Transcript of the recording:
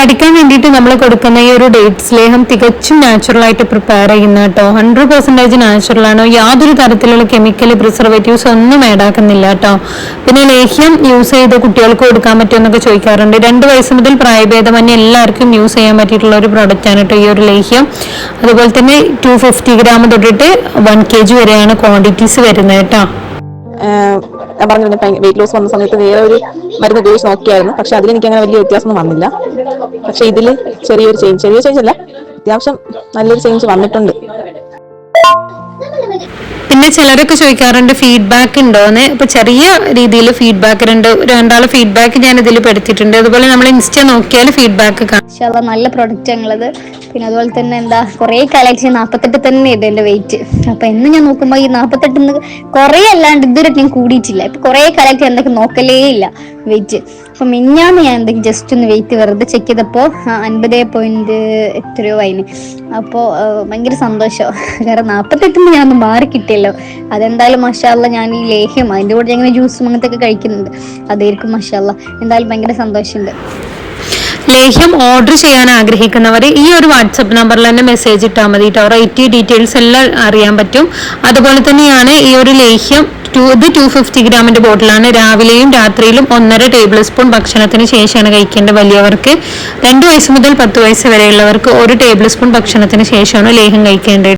പഠിക്കാൻ വേണ്ടിയിട്ട് നമ്മൾ കൊടുക്കുന്ന ഈ ഒരു ഡേറ്റ് ലേഹം തികച്ചും നാച്ചുറൽ ആയിട്ട് പ്രിപ്പയർ ചെയ്യുന്ന കേട്ടോ. ഹൺഡ്രഡ് പെർസെന്റേജ് നാച്ചുറൽ ആണ്? യാതൊരു തരത്തിലുള്ള കെമിക്കൽ പ്രിസർവേറ്റീവ്സ് ഒന്നും ആഡാക്കുന്നില്ല കേട്ടോ. പിന്നെ ലേഹ്യം യൂസ് ചെയ്ത് കുട്ടികൾക്ക് കൊടുക്കാൻ പറ്റുമെന്നൊക്കെ ചോദിക്കാറുണ്ട്. രണ്ട് വയസ്സ് മുതൽ പ്രായഭേദമന്യേ എല്ലാവർക്കും യൂസ് ചെയ്യാൻ പറ്റിയിട്ടുള്ള ഒരു ആണ് കേട്ടോ ഈ ഒരു ലേഹ്യം. അതുപോലെ തന്നെ ടു ഫിഫ്റ്റി ഗ്രാം തൊട്ടിട്ട് വൺ കെ ജി വരെയാണ് ക്വാണ്ടിറ്റീസ് വരുന്നത് കേട്ടോ. ഞാൻ പറഞ്ഞിരുന്നു വെയിറ്റ് ലോസ് വന്ന സമയത്ത് വേറെ ഒരു മരുന്ന് ഉപയോഗിച്ച് നോക്കിയായിരുന്നു. പക്ഷെ അതിൽ എനിക്ക് അങ്ങനെ വലിയ വ്യത്യാസമൊന്നും വന്നില്ല. പക്ഷെ ഇതിൽ ചെറിയൊരു ചേഞ്ച് ചെറിയ ചേഞ്ച് അല്ല അത്യാവശ്യം നല്ലൊരു ചേഞ്ച് വന്നിട്ടുണ്ട്. പിന്നെ ചിലരൊക്കെ ചോദിക്കാറുണ്ട് ഫീഡ്ബാക്ക് ഉണ്ടോന്ന്? ഇപ്പൊ ചെറിയ രീതിയിൽ ഫീഡ്ബാക്ക് ഉണ്ട് രണ്ടാളെ ഫീഡ്ബാക്ക് ഞാൻ ഇതിൽ പെടുത്തിയിട്ടുണ്ട്. അതുപോലെ നമ്മൾ ഇൻസ്റ്റ നോക്കിയാൽ ഫീഡ്ബാക്ക് കാണാം. നല്ല പ്രൊഡക്റ്റ് ഞങ്ങളത് പിന്നെ അതുപോലെ തന്നെ എന്താ കുറേ കളക്ഷൻ നാപ്പത്തെട്ട് തന്നെ ഉണ്ട് എന്റെ വെയിറ്റ് അപ്പൊ എന്ന് ഞാൻ നോക്കുമ്പോ ഈ നാപ്പത്തെട്ടിന്ന് കുറെ അല്ലാണ്ട് ഇതുവരെ ഞാൻ കൂടിയിട്ടില്ല. ഇപ്പൊ കുറേ കലക്ഷൻ എന്തൊക്കെ നോക്കലേ ഇല്ല വെയിറ്റ് അപ്പൊ മിഞ്ഞാന്ന് ഞാൻ എന്തെങ്കിലും ജസ്റ്റ് ഒന്ന് വെയിറ്റ് വെറുതെ ചെക്ക് ചെയ്തപ്പോൾ അൻപത് പോയിന്റ് എത്രയോ അതിന് അപ്പോൾ ഭയങ്കര സന്തോഷം. കാരണം നാൽപ്പത്തെട്ടിന് ഞാൻ ഒന്ന് മാറി കിട്ടിയല്ലോ. അതെന്തായാലും മഷാല്ല ഞാൻ ഈ ലേഹ്യം അതിന്റെ കൂടെ ഞാൻ ജ്യൂസും അങ്ങനത്തെ ഒക്കെ കഴിക്കുന്നുണ്ട്. അതായിരിക്കും മഷാല്ല എന്തായാലും ഭയങ്കര സന്തോഷമുണ്ട്. ലേഹ്യം ഓർഡർ ചെയ്യാൻ ആഗ്രഹിക്കുന്നവർ ഈ ഒരു വാട്സപ്പ് നമ്പറിൽ തന്നെ മെസ്സേജ് ഇട്ടാൽ മതി കേട്ടോ. റേറ്റ് ഡീറ്റെയിൽസ് എല്ലാം അറിയാൻ പറ്റും. അതുപോലെ തന്നെയാണ് ഈ ഒരു ലേഹ്യം ടു ഇത് ടു ഫിഫ്റ്റി ഗ്രാമിന്റെ ബോട്ടിലാണ്. രാവിലെയും രാത്രിയിലും ഒന്നര ടേബിൾ സ്പൂൺ ഭക്ഷണത്തിന് ശേഷമാണ് കഴിക്കേണ്ടത് വലിയവർക്ക്. രണ്ട് വയസ്സ് മുതൽ പത്ത് വയസ്സ് വരെയുള്ളവർക്ക് ഒരു ടേബിൾ സ്പൂൺ ഭക്ഷണത്തിന് ശേഷമാണ് ലേഹം കഴിക്കേണ്ടത്.